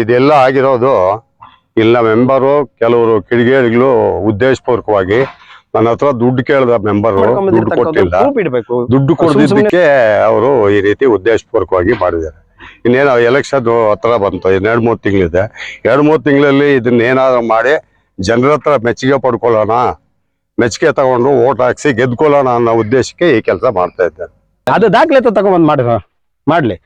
ಇದೆಲ್ಲ ಆಗಿರೋದು ಇಲ್ಲ ಮೆಂಬರು ಕೆಲವರು ಕಿಡಿಗೇಡಿಗಳು ಉದ್ದೇಶಪೂರ್ವಕವಾಗಿ ನನ್ನ ಹತ್ರ ದುಡ್ಡು ಕೇಳಿದ ಮೆಂಬರು ದುಡ್ಡು ಕೊಟ್ಟಿಲ್ಲ. ದುಡ್ಡು ಕೊಡದಿದ್ದಕ್ಕೆ ಅವರು ಈ ರೀತಿ ಉದ್ದೇಶಪೂರ್ವಕವಾಗಿ ಮಾಡಿದ್ದಾರೆ. ಇನ್ನೇನು ಎಲೆಕ್ಷನ್ ಹತ್ರ ಬಂತು ಇನ್ನೆರಡು ಮೂರು ತಿಂಗಳಿದೆ. ಎರಡು ಮೂರು ತಿಂಗಳಲ್ಲಿ ಇದನ್ನ ಏನಾದ್ರು ಮಾಡಿ ಜನರ ಹತ್ರ ಮೆಚ್ಚುಗೆ ಪಡ್ಕೊಳ್ಳೋಣ ಮೆಚ್ಚುಗೆ ತಗೊಂಡು ಓಟ್ ಹಾಕ್ಸಿ ಗೆದ್ಕೊಳ್ಳೋಣ ಅನ್ನೋ ಉದ್ದೇಶಕ್ಕೆ ಈ ಕೆಲಸ ಮಾಡ್ತಾ ಇದ್ದಾರೆ ಅದು ದಾಖಲೆ ತಗೊಂಡ್ಬಂದು ಮಾಡಿ ಮಾಡ್ಲಿ.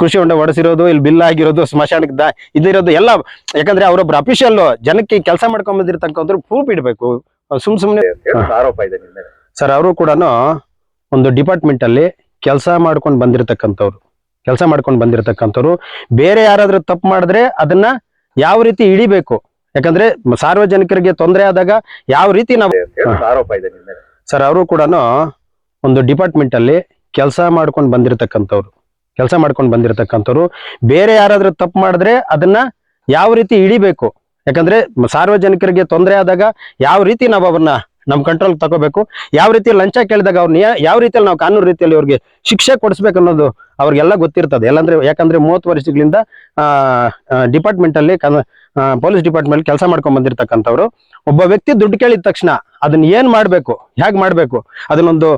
ಕೃಷಿ ಹೊಂಡ ಹೊಡೆಸಿರೋದು ಇಲ್ಲಿ ಬಿಲ್ ಆಗಿರೋದು ಸ್ಮಶಾನಕ್ಕೆ ದಾ ಇದಿರೋದು ಎಲ್ಲ ಯಾಕಂದ್ರೆ ಅವರೊಬ್ರು ಅಫಿಷಿಯಲ್ ಜನಕ್ಕೆ ಕೆಲಸ ಮಾಡ್ಕೊಂಡ್ ಬಂದಿರ್ತಕ್ಕಂಥವ್ರು ಪ್ರೂಫ್ ಇಡಬೇಕು. ಸುಮ್ ಸುಮ್ನೆ ಆರೋಪ ಇದೆ ಸರ್ ಅವರು ಕೂಡ ಒಂದು ಡಿಪಾರ್ಟ್ಮೆಂಟ್ ಅಲ್ಲಿ ಕೆಲಸ ಮಾಡ್ಕೊಂಡು ಬಂದಿರತಕ್ಕಂಥವ್ರು ಕೆಲಸ ಮಾಡ್ಕೊಂಡು ಬಂದಿರತಕ್ಕಂಥವ್ರು. ಬೇರೆ ಯಾರಾದ್ರೂ ತಪ್ಪು ಮಾಡಿದ್ರೆ ಅದನ್ನ ಯಾವ ರೀತಿ ಹಿಡಿಬೇಕು? ಯಾಕಂದ್ರೆ ಸಾರ್ವಜನಿಕರಿಗೆ ತೊಂದರೆ ಆದಾಗ ಯಾವ ರೀತಿ ನಾವು ಆರೋಪ ಇದೆ ಸರ್ ಅವರು ಕೂಡ ಒಂದು ಡಿಪಾರ್ಟ್ಮೆಂಟ್ ಅಲ್ಲಿ ಕೆಲಸ ಮಾಡ್ಕೊಂಡು ಬಂದಿರತಕ್ಕಂಥವ್ರು. ಕೆಲಸ ಮಾಡ್ಕೊಂಡು ಬಂದಿರತಕ್ಕಂಥವ್ರು. ಬೇರೆ ಯಾರಾದ್ರೂ ತಪ್ಪು ಮಾಡಿದ್ರೆ ಅದನ್ನ ಯಾವ ರೀತಿ ಹಿಡಿಬೇಕು ಯಾಕಂದ್ರೆ ಸಾರ್ವಜನಿಕರಿಗೆ ತೊಂದರೆ ಆದಾಗ ಯಾವ ರೀತಿ ನಾವು ಅವ್ರನ್ನ ನಮ್ಮ ಕಂಟ್ರೋಲ್ ತಗೋಬೇಕು? ಯಾವ ರೀತಿ ಲಂಚ ಕೇಳಿದಾಗ ಅವ್ರನ್ನ ಯಾವ ರೀತಿಯಲ್ಲಿ ನಾವು ಕಾನೂನು ರೀತಿಯಲ್ಲಿ ಅವ್ರಿಗೆ ಶಿಕ್ಷೆ ಕೊಡಿಸ್ಬೇಕು ಅನ್ನೋದು ಅವ್ರಿಗೆಲ್ಲ ಗೊತ್ತಿರ್ತದೆ. ಎಲ್ಲಂದ್ರೆ ಯಾಕಂದ್ರೆ ಮೂವತ್ತು ವರ್ಷಗಳಿಂದ ಡಿಪಾರ್ಟ್ಮೆಂಟ್ ಅಲ್ಲಿ ಪೊಲೀಸ್ ಡಿಪಾರ್ಟ್ಮೆಂಟ್ ಕೆಲಸ ಮಾಡ್ಕೊಂಡ್ ಬಂದಿರತಕ್ಕಂಥವ್ರು. ಒಬ್ಬ ವ್ಯಕ್ತಿ ದುಡ್ಡು ಕೇಳಿದ ತಕ್ಷಣ ಅದನ್ನ ಏನ್ ಮಾಡ್ಬೇಕು? ಹೇಗ್ ಮಾಡ್ಬೇಕು? ಅದನ್ನೊಂದು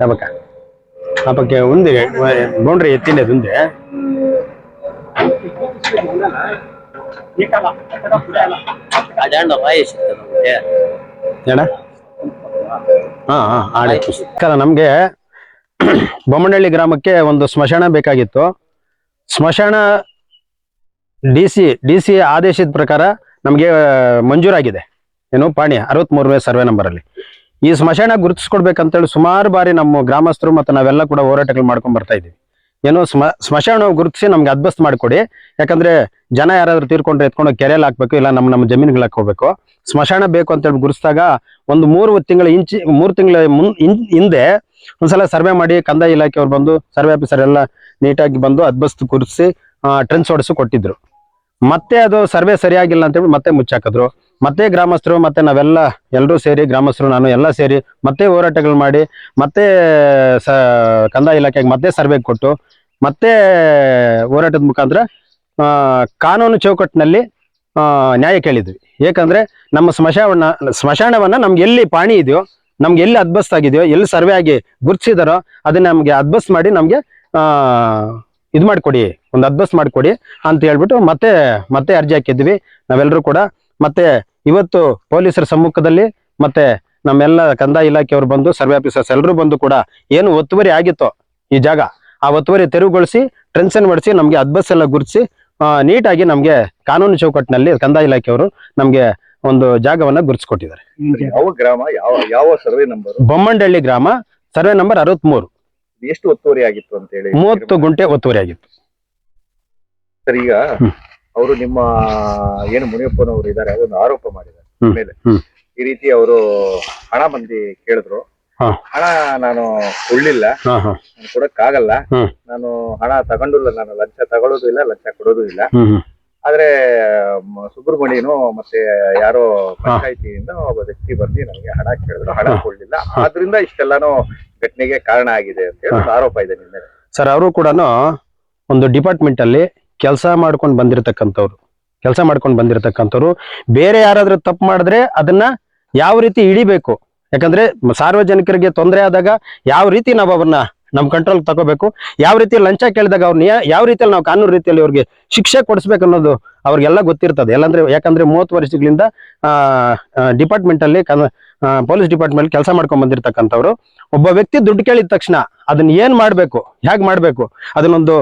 ನಮಸ್ಕಾರ ನಮಗೆ ಒಂದು ಬೌಂಡರಿ ಎತ್ತಿನದು ಇದೆ ಏಕಲವ್ಯ ಹಾ ಆಡಕ್ಕೆ ಅಂದ್ರೆ ನಮಗೆ ಬೊಮ್ಮನಹಳ್ಳಿ ಗ್ರಾಮಕ್ಕೆ ಒಂದು ಸ್ಮಶಾನ ಬೇಕಾಗಿತ್ತು. ಸ್ಮಶಾನ ಡಿ ಸಿ ಡಿ ಸಿ ಆದೇಶದ ಪ್ರಕಾರ ನಮಗೆ ಮಂಜೂರಾಗಿದೆ. ಏನು, ಪಾಣಿ ಅರವತ್ತ್ಮೂರನೇ ಸರ್ವೆ ನಂಬರಲ್ಲಿ. ಈ ಸ್ಮಶಾನ ಗುರುತಿಸ್ಕೊಡ್ಬೇಕಂತೇಳಿ ಸುಮಾರು ಬಾರಿ ನಮ್ಮ ಗ್ರಾಮಸ್ಥರು ಮತ್ತು ನಾವೆಲ್ಲ ಕೂಡ ಹೋರಾಟಗಳು ಮಾಡ್ಕೊಂಡು ಬರ್ತಾ ಇದೀವಿ ಏನು, ಸ್ಮ, ಸ್ಮಶಾನ ಗುರುತಿಸಿ ನಮ್ಗೆ ಅದ್ಬಸ್ತ್ ಮಾಡಿಕೊಡಿ. ಯಾಕಂದ್ರೆ ಜನ ಯಾರಾದ್ರೂ ತೀರ್ಕೊಂಡ್ರೆ ಎತ್ಕೊಂಡು ಕೆರೆಯಲ್ಲಿ ಹಾಕ್ಬೇಕು, ಇಲ್ಲ ನಮ್ಮ ನಮ್ಮ ಜಮೀನುಗಳು ಹೋಗ್ಬೇಕು ಸ್ಮಶಾನ ಬೇಕು ಅಂತ ಹೇಳಿ ಗುರುತಿಸಿದಾಗ ಒಂದು ಮೂರು ತಿಂಗಳ ಇಂಚಿ, ಮೂರು ತಿಂಗಳ ಮುನ್ ಹಿಂದೆ ಒಂದ್ಸಲ ಸರ್ವೆ ಮಾಡಿ ಕಂದಾಯ ಇಲಾಖೆಯವ್ರು ಬಂದು ಸರ್ವೆ ಆಫೀಸರ್ ಎಲ್ಲ ನೀಟಾಗಿ ಬಂದು ಅದ್ಬಸ್ತ್ ಕುರಿಸಿ ಟ್ರೆನ್ಸ್ ಹೊಡೆಸಿ ಕೊಟ್ಟಿದ್ರು. ಮತ್ತೆ ಅದು ಸರ್ವೆ ಸರಿಯಾಗಿಲ್ಲ ಅಂತ ಹೇಳಿ ಮತ್ತೆ ಮುಚ್ಚಾಕಿದ್ರು. ಮತ್ತೆ ಗ್ರಾಮಸ್ಥರು, ಮತ್ತೆ ನಾವೆಲ್ಲ ಎಲ್ಲರೂ ಸೇರಿ, ಗ್ರಾಮಸ್ಥರು, ನಾನು ಎಲ್ಲ ಸೇರಿ ಮತ್ತೆ ಹೋರಾಟಗಳು ಮಾಡಿ, ಮತ್ತೆ, ಸ, ಕಂದಾಯ ಇಲಾಖೆಗೆ ಮತ್ತೆ ಸರ್ವೆ ಕೊಟ್ಟು, ಮತ್ತೆ ಹೋರಾಟದ ಮುಖಾಂತರ ಕಾನೂನು ಚೌಕಟ್ಟಿನಲ್ಲಿ ನ್ಯಾಯ ಕೇಳಿದ್ವಿ. ಏಕಂದ್ರೆ ನಮ್ಮ ಸ್ಮಶಾನ ಸ್ಮಶಾನವನ್ನ ನಮ್ಗೆ ಎಲ್ಲಿ ಪಾಣಿ ಇದೆಯೋ ನಮ್ಗೆ ಎಲ್ಲಿ ಅದ್ಬಸ್ತ್ ಆಗಿದೆಯೋ, ಎಲ್ಲಿ ಸರ್ವೆ ಆಗಿ ಗುರ್ತಿಸಿದಾರೋ ಅದನ್ನ ನಮ್ಗೆ ಅದ್ಬಸ್ ಮಾಡಿ ನಮ್ಗೆ ಇದು ಮಾಡಿಕೊಡಿ, ಒಂದು ಅದ್ಬಸ್ ಮಾಡಿಕೊಡಿ ಅಂತ ಹೇಳ್ಬಿಟ್ಟು ಮತ್ತೆ ಮತ್ತೆ ಅರ್ಜಿ ಹಾಕಿದ್ವಿ. ನಾವೆಲ್ಲರೂ ಕೂಡ ಮತ್ತೆ ಇವತ್ತು ಪೊಲೀಸರ ಸಮ್ಮುಖದಲ್ಲಿ ಮತ್ತೆ ನಮ್ಮೆಲ್ಲ ಕಂದಾಯ ಇಲಾಖೆಯವರು ಬಂದು, ಸರ್ವೆ ಆಫೀಸರ್ಸ್ ಎಲ್ಲರೂ ಬಂದು ಕೂಡ ಏನು ಒತ್ತುವರಿ ಆಗಿತ್ತೋ ಈ ಜಾಗ, ಆ ಒತ್ತುವರಿ ತೆರವುಗೊಳಿಸಿ ಟ್ರೆನ್ಸನ್ ಮಾಡಿಸಿ ನಮ್ಗೆ ಅದ್ಬಸ್ ಎಲ್ಲ ಗುರುತಿಸಿ ನೀಟಾಗಿ ನಮ್ಗೆ ಕಾನೂನು ಚೌಕಟ್ಟಿನಲ್ಲಿ ಕಂದಾಯ ಇಲಾಖೆಯವರು ನಮ್ಗೆ ಒಂದು ಜಾಗವನ್ನ ಗುರುತಿಸ್ಕೊಟ್ಟಿದ್ದಾರೆ. ಯಾವ ಗ್ರಾಮ ಯಾವ ಯಾವ ಸರ್ವೆ ನಂಬರ್ ಬೊಮ್ಮಂಡಳ್ಳಿ ಗ್ರಾಮ ಸರ್ವೆ ನಂಬರ್ ಅರವತ್ಮೂರು. ಎಷ್ಟು ಒತ್ತುವರಿ ಆಗಿತ್ತು ಅಂತ ಹೇಳಿ ಮೂವತ್ತು ಗುಂಟೆ ಒತ್ತುವರಿ ಆಗಿತ್ತು. ಸರ್ ಈಗ ಅವರು ನಿಮ್ಮ ಏನು ಮುನಿಯಪ್ಪನವರು ಇದ್ದಾರೆ ಒಂದು ಆರೋಪ ಮಾಡಿದ್ದಾರೆ. ಮೇಲೆ. ಈ ರೀತಿ ಅವರು ಹಣ ಮಂದಿ ಕೇಳಿದ್ರು. ಹಾ. ಹಣ ನಾನು ಕೊಳ್ಳಿಲ್ಲ ಕೊಡಕ್ ಆಗಲ್ಲ ನಾನು ಕೊಡಕ್ಕಾಗಲ್ಲ. ನಾನು ಹಣ ತಗೊಂಡಿಲ್ಲ ನಾನು ಲಂಚ ತಗೊಳ್ಳೋದು ಇಲ್ಲ ಲಂಚ ಕೊಡೋದು ಇಲ್ಲ. ಆದ್ರೆ ಸುಬ್ರಹ್ಮಣ್ಯನು ಮತ್ತೆ ಯಾರೋ ಪಂಚಾಯತಿಯಿಂದ ಒಬ್ಬ ವ್ಯಕ್ತಿ ಬಂದು ನನಗೆ ಹಣ ಕೇಳಿದ್ರು. ಹಣ ಕೊಡ್ಲಿಲ್ಲ. ಆದ್ರಿಂದ ಇಷ್ಟೆಲ್ಲಾನು ಘಟನೆಗೆ ಕಾರಣ ಆಗಿದೆ ಅಂತ ಹೇಳಿ ಆರೋಪ ಇದೆ ನಿನ್ನೆ. ಸರ್ ಅವರು ಕೂಡ ಒಂದು ಡಿಪಾರ್ಟ್ಮೆಂಟ್ ಅಲ್ಲಿ ಕೆಲಸ ಮಾಡ್ಕೊಂಡು ಬಂದಿರತಕ್ಕಂಥವ್ರು. ಕೆಲಸ ಮಾಡ್ಕೊಂಡು ಬಂದಿರತಕ್ಕಂಥವ್ರು. ಬೇರೆ ಯಾರಾದ್ರೂ ತಪ್ಪು ಮಾಡಿದ್ರೆ ಅದನ್ನ ಯಾವ ರೀತಿ ಹಿಡಿಬೇಕು? ಯಾಕಂದ್ರೆ ಸಾರ್ವಜನಿಕರಿಗೆ ತೊಂದರೆ ಆದಾಗ ಯಾವ ರೀತಿ ನಾವು ಅವ್ರನ್ನ ನಮ್ ಕಂಟ್ರೋಲ್ ತಗೋಬೇಕು. ಯಾವ ರೀತಿ ಲಂಚ ಕೇಳಿದಾಗ ಅವ್ರನ್ನ ಯಾವ ರೀತಿಯಲ್ಲಿ ನಾವು ಕಾನೂನು ರೀತಿಯಲ್ಲಿ ಅವ್ರಿಗೆ ಶಿಕ್ಷೆ ಕೊಡಿಸ್ಬೇಕು ಅನ್ನೋದು ಅವ್ರಿಗೆಲ್ಲ ಗೊತ್ತಿರ್ತದೆ. ಎಲ್ಲಂದ್ರೆ ಯಾಕಂದ್ರೆ ಮೂವತ್ತು ವರ್ಷಗಳಿಂದ ಡಿಪಾರ್ಟ್ಮೆಂಟ್ ಅಲ್ಲಿ ಪೊಲೀಸ್ ಡಿಪಾರ್ಟ್ಮೆಂಟ್ ಕೆಲಸ ಮಾಡ್ಕೊಂಡ್ ಬಂದಿರತಕ್ಕಂಥವ್ರು. ಒಬ್ಬ ವ್ಯಕ್ತಿ ದುಡ್ಡು ಕೇಳಿದ ತಕ್ಷಣ ಅದನ್ನ ಏನ್ ಮಾಡ್ಬೇಕು? ಹೇಗ್ ಮಾಡ್ಬೇಕು? ಅದನ್ನೊಂದು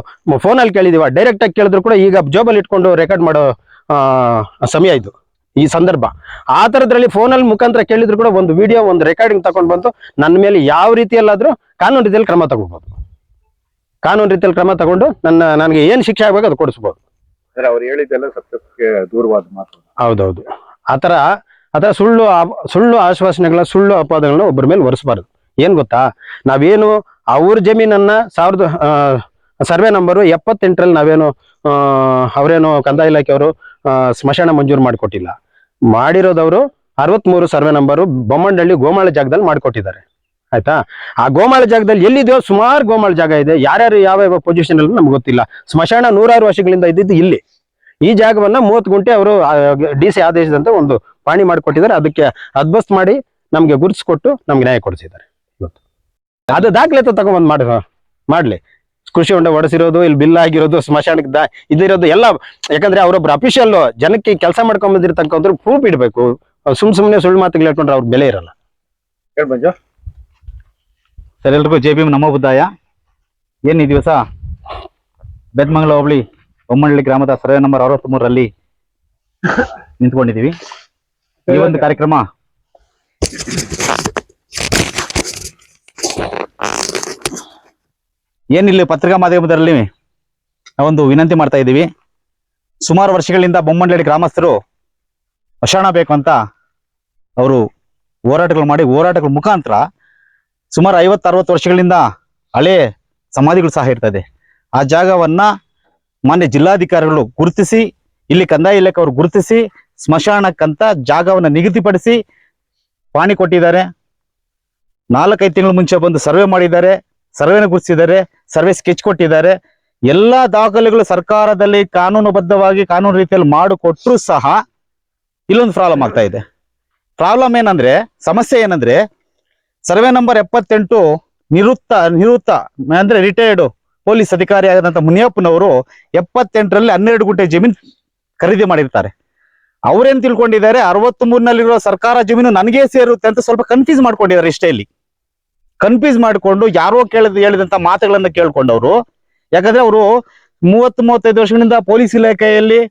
ಫೋನಲ್ಲಿ ಕೇಳಿದೀವ. ಡೈರೆಕ್ಟ್ ಆಗಿ ಕೇಳಿದ್ರು ಕೂಡ ಈಗ ಜೋಬಲ್ಲಿ ಇಟ್ಕೊಂಡು ರೆಕಾರ್ಡ್ ಮಾಡೋ ಸಮಯ ಇದು. ಈ ಸಂದರ್ಭ. ಆ ತರದ್ರಲ್ಲಿ ಫೋನಲ್ಲಿ ಮುಖಾಂತರ ಕೇಳಿದ್ರು ಕೂಡ ಒಂದು ವಿಡಿಯೋ ಒಂದು ರೆಕಾರ್ಡಿಂಗ್ ತಗೊಂಡ್ ಬಂತು. ನನ್ನ ಮೇಲೆ ಯಾವ ರೀತಿಯಲ್ಲಾದ್ರೂ ಕಾನೂನು ರೀತಿಯಲ್ಲಿ ಕ್ರಮ ತಗೋಬಹುದು. ಕಾನೂನು ರೀತಿಯಲ್ಲಿ ಕ್ರಮ ತಗೊಂಡು ನನ್ನ ನನಗೆ ಏನ್ ಶಿಕ್ಷೆ ಆಗ್ಬೇಕು ಅದು ಕೊಡಿಸ್ಬೋದು. ಅಂದ್ರೆ ಅವ್ರು ಹೇಳಿದ್ದೆಲ್ಲ ಸತ್ಯಕ್ಕೆ ದೂರವಾದ ಮಾತು. ಹೌದೌದು. ಆತರ ಆತರ ಸುಳ್ಳು ಸುಳ್ಳು ಆಶ್ವಾಸನೆಗಳ ಸುಳ್ಳು ಅಪವಾದಗಳನ್ನ ಒಬ್ಬರ ಮೇಲೆ ಒರೆಸಬಾರದು. ಏನ್ ಗೊತ್ತಾ? ನಾವೇನು ಅವ್ರ ಜಮೀನನ್ನ ಸಾವಿರದ ಸರ್ವೆ ನಂಬರು ಎಪ್ಪತ್ತೆಂಟರಲ್ಲಿ ನಾವೇನು ಅವರೇನು ಕಂದಾಯ ಇಲಾಖೆಯವರು ಸ್ಮಶಾನ ಮಂಜೂರು ಮಾಡಿಕೊಟ್ಟಿಲ್ಲ. ಮಾಡಿರೋದವರು ಅರವತ್ಮೂರು ಸರ್ವೆ ನಂಬರು ಬೊಮ್ಮನಹಳ್ಳಿ ಗೋಮಾಳ ಜಾಗದಲ್ಲಿ ಮಾಡಿಕೊಟ್ಟಿದ್ದಾರೆ. ಆಯ್ತಾ? ಆ ಗೋಮಾಳ ಜಾಗದಲ್ಲಿ ಎಲ್ಲಿದೆಯೋ ಸುಮಾರು ಗೋಮಾಳ ಜಾಗ ಇದೆ. ಯಾರ್ಯಾರು ಯಾವ ಯಾವ ಪೊಸಿಷನ್ ಅಲ್ಲಿ ನಮ್ಗೆ ಗೊತ್ತಿಲ್ಲ. ಸ್ಮಶಾನ ನೂರಾರು ವರ್ಷಗಳಿಂದ ಇದ್ದಿದ್ದು ಇಲ್ಲಿ. ಈ ಜಾಗವನ್ನ ಮೂವತ್ತು ಗುಂಟೆ ಅವರು ಡಿ ಸಿ ಆದೇಶದಂತ ಒಂದು ಪಾಣಿ ಮಾಡಿಕೊಟ್ಟಿದ್ದಾರೆ. ಅದಕ್ಕೆ ಅದ್ಬಸ್ತ್ ಮಾಡಿ ನಮ್ಗೆ ಗುರುತಿಸ್ಕೊಟ್ಟು ನಮ್ಗೆ ನ್ಯಾಯ ಕೊಡಿಸಿದ್ದಾರೆ. ಅದು ದಾಖಲೆ ತಗೊಂಡ್ ಮಾಡಿ ಮಾಡ್ಲಿ. ಕೃಷಿ ಹೊಂಡ ಹೊಡೆಸಿರೋದು ಇಲ್ಲಿ ಬಿಲ್ ಆಗಿರೋದು ಸ್ಮಶಾನಕ್ಕೆ ದಾ ಇದಿರೋದು ಎಲ್ಲ ಯಾಕಂದ್ರೆ ಅವರೊಬ್ರು ಅಫಿಷಿಯಲ್ ಜನಕ್ಕೆ ಕೆಲಸ ಮಾಡ್ಕೊಂಡ್ ಪ್ರೂಫ್ ಇಡಬೇಕು. ಸುಮ್ ಸುಮ್ಮನೆ ಸುಳ್ಳು ಮಾತುಗಳು ಹೇಳ್ಕೊಂಡ್ರೆ ಅವ್ರ ಬೆಲೆ ಇರಲ್ಲ. ಸರ್ ಎಲ್ರಿಗೂ ಜೆ ಬಿ ನಮ್ಮ ಬುದ್ಧಾಯ ಏನು ಈ ದಿವಸ? ಬೆದ್ಮಂಗಲ ಹೋಬಳಿ ಬೊಮ್ಮನಹಳ್ಳಿ ಗ್ರಾಮದ ಸರ್ವೆ ನಂಬರ್ ಅರವತ್ಮೂರರಲ್ಲಿ ನಿಂತ್ಕೊಂಡಿದ್ದೀವಿ. ಈ ಒಂದು ಕಾರ್ಯಕ್ರಮ ಏನಿಲ್ಲಿ ಪತ್ರಿಕಾ ಮಾಧ್ಯಮದಲ್ಲಿ ನಾವೊಂದು ವಿನಂತಿ ಮಾಡ್ತಾ ಇದ್ದೀವಿ. ಸುಮಾರು ವರ್ಷಗಳಿಂದ ಬೊಮ್ಮನಹಳ್ಳಿ ಗ್ರಾಮಸ್ಥರು ವಶಾಣ ಬೇಕು ಅಂತ ಅವರು ಹೋರಾಟಗಳು ಮಾಡಿ, ಹೋರಾಟಗಳ ಮುಖಾಂತರ ಸುಮಾರು ಐವತ್ತು ಅರವತ್ತು ವರ್ಷಗಳಿಂದ ಹಳೆ ಸಮಾಧಿಗಳು ಸಹ ಇರ್ತದೆ. ಆ ಜಾಗವನ್ನ ಮಾನ್ಯ ಜಿಲ್ಲಾಧಿಕಾರಿಗಳು ಗುರುತಿಸಿ, ಇಲ್ಲಿ ಕಂದಾಯ ಇಲಾಖೆ ಅವರು ಗುರುತಿಸಿ, ಸ್ಮಶಾನಕ್ಕಂತ ಜಾಗವನ್ನ ನಿಗದಿಪಡಿಸಿ ಪಾಣಿ ಕೊಟ್ಟಿದ್ದಾರೆ. ನಾಲ್ಕೈದು ತಿಂಗಳ ಮುಂಚೆ ಬಂದು ಸರ್ವೆ ಮಾಡಿದ್ದಾರೆ. ಸರ್ವೆನ ಗುರುತಿಸಿದ್ದಾರೆ. ಸರ್ವೆ ಸ್ಕೆಚ್ ಕೊಟ್ಟಿದ್ದಾರೆ. ಎಲ್ಲಾ ದಾಖಲೆಗಳು ಸರ್ಕಾರದಲ್ಲಿ ಕಾನೂನುಬದ್ಧವಾಗಿ ಕಾನೂನು ರೀತಿಯಲ್ಲಿ ಮಾಡಿಕೊಟ್ರು ಸಹ ಇಲ್ಲೊಂದು ಪ್ರಾಬ್ಲಮ್ ಆಗ್ತಾ ಇದೆ. ಪ್ರಾಬ್ಲಮ್ ಏನಂದ್ರೆ, ಸಮಸ್ಯೆ ಏನಂದ್ರೆ, ಸರ್ವೆ ನಂಬರ್ ಎಪ್ಪತ್ತೆಂಟು ನಿವೃತ್ತ ನಿವೃತ್ತ, ಅಂದ್ರೆ ರಿಟೈರ್ಡ್ ಪೊಲೀಸ್ ಅಧಿಕಾರಿ ಆದಂತ ಮುನಿಯಪ್ಪನವರು ಎಪ್ಪತ್ತೆಂಟರಲ್ಲಿ ಹನ್ನೆರಡು ಗುಂಟೆ ಜಮೀನು ಖರೀದಿ ಮಾಡಿರ್ತಾರೆ. ಅವ್ರೇನ್ ತಿಳ್ಕೊಂಡಿದ್ದಾರೆ, ಅರವತ್ತ್ ಮೂರ್ನಲ್ಲಿರೋ ಸರ್ಕಾರ ಜಮೀನು ನನಗೇ ಸೇರುತ್ತೆ ಅಂತ ಸ್ವಲ್ಪ ಕನ್ಫ್ಯೂಸ್ ಮಾಡ್ಕೊಂಡಿದ್ದಾರೆ ಇಷ್ಟೇ ಇಲ್ಲಿ. ಕನ್ಫ್ಯೂಸ್ ಮಾಡಿಕೊಂಡು ಯಾರೋ ಕೇಳಿದ ಹೇಳಿದಂತ ಮಾತುಗಳನ್ನ ಕೇಳ್ಕೊಂಡವ್ರು. ಯಾಕಂದ್ರೆ ಅವರು ಮೂವತ್ತು, ಮೂವತ್ತೈದು ವರ್ಷಗಳಿಂದ ಪೊಲೀಸ್ ಇಲಾಖೆಯಲ್ಲಿ